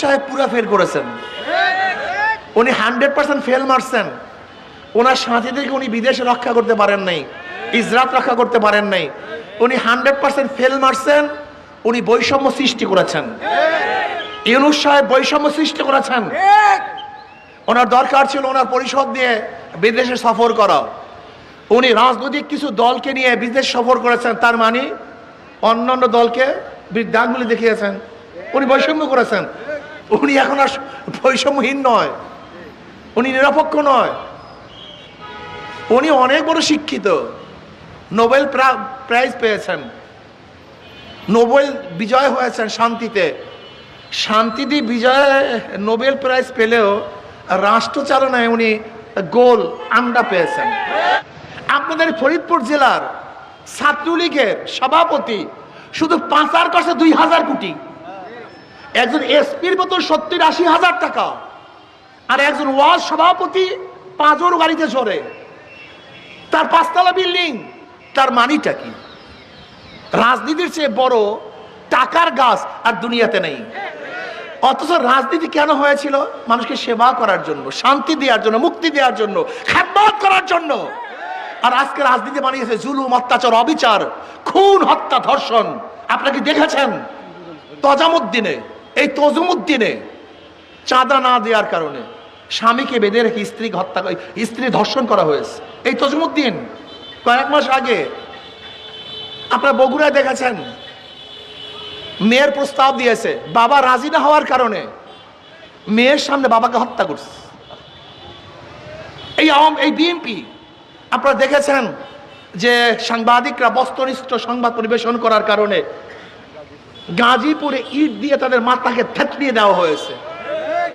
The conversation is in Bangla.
সাহেব পুরা ফেল করেছেন। উনি হান্ড্রেড পার্সেন্ট ফেল মারছেন। ওনার সাথীদেরকে উনি বিদেশে রক্ষা করতে পারেন নাই ইসরাত রক্ষা করতে পারেন নাই। উনি হান্ড্রেড পার্সেন্ট ফেল মারছেন, উনি বৈষম্য সৃষ্টি করেছেন। ইউনুস সাহেব বৈষম্য সৃষ্টি করেছেন। ওনার দরকার ছিল ওনার পরিষদ নিয়ে বিদেশে সফর করা। উনি রাজনৈতিক কিছু দলকে নিয়ে বিদেশ সফর করেছেন, তার মানে অন্যান্য দলকে বৃদ্ধাঙ্গুলি দেখিয়েছেন। উনি বৈষম্য করেছেন। উনি এখন আর বৈষম্যহীন নয়। উনি নিরপেক্ষ নয়। উনি অনেক বড় শিক্ষিত। নোবেল প্রাইজ পেয়েছেন। নোবেল বিজয় হয়েছেন শান্তিতে। শান্তিতে বিজয়, নোবেল প্রাইজ পেলেও রাষ্ট্রচালনায় উনি গোল আন্ডা পেয়েছেন। আপনাদের ফরিদপুর জেলার ছাত্রলীগের সভাপতি শুধু পাঁচার কাছে দুই হাজার কোটি। একজন এসপির মতো সত্তর আশি হাজার টাকা আর একজন ওয়ার্ড সভাপতি পাঁচর গাড়িতে চড়ে। তার পাঁচতলা বিল্ডিং, তার মানিটা কি? রাজনীতির চেয়ে বড় টাকার গাছ আর দুনিয়াতে নেই। অথচ রাজনীতি কেন হয়েছিল? মানুষকে সেবা করার জন্য, শান্তি দেওয়ার জন্য, মুক্তি দেওয়ার জন্য, খেদমত করার জন্য। আর আজকে রাজনীতি বানিয়েছে জুলুম, অত্যাচার, অবিচার, খুন, হত্যা, ধর্ষণ। আপনাকে দেখেছেন? তজামুদ্দিনে এই তজুমুদ্দিনে চাঁদা না দেওয়ার কারণে স্বামীকে বেঁধে রেখে স্ত্রী হত্যা স্ত্রী ধর্ষণ করা হয়েছে। এই তজুমুদ্দিন কয়েক মাস আগে আপনারা বগুড়ায় দেখেছেন, মেয়ের প্রস্তাব দিয়েছে, বাবা রাজি না হওয়ার কারণে মেয়ের সামনে বাবাকে হত্যা করছে। এই আওয়াম, এই বিএনপি, আপনারা দেখেছেন যে সাংবাদিকরা বস্ত্রনিষ্ঠ সংবাদ পরিবেশন করার কারণে গাজীপুরে ইট দিয়ে তাদের মাথাকে থেতলিয়ে দেওয়া হয়েছে।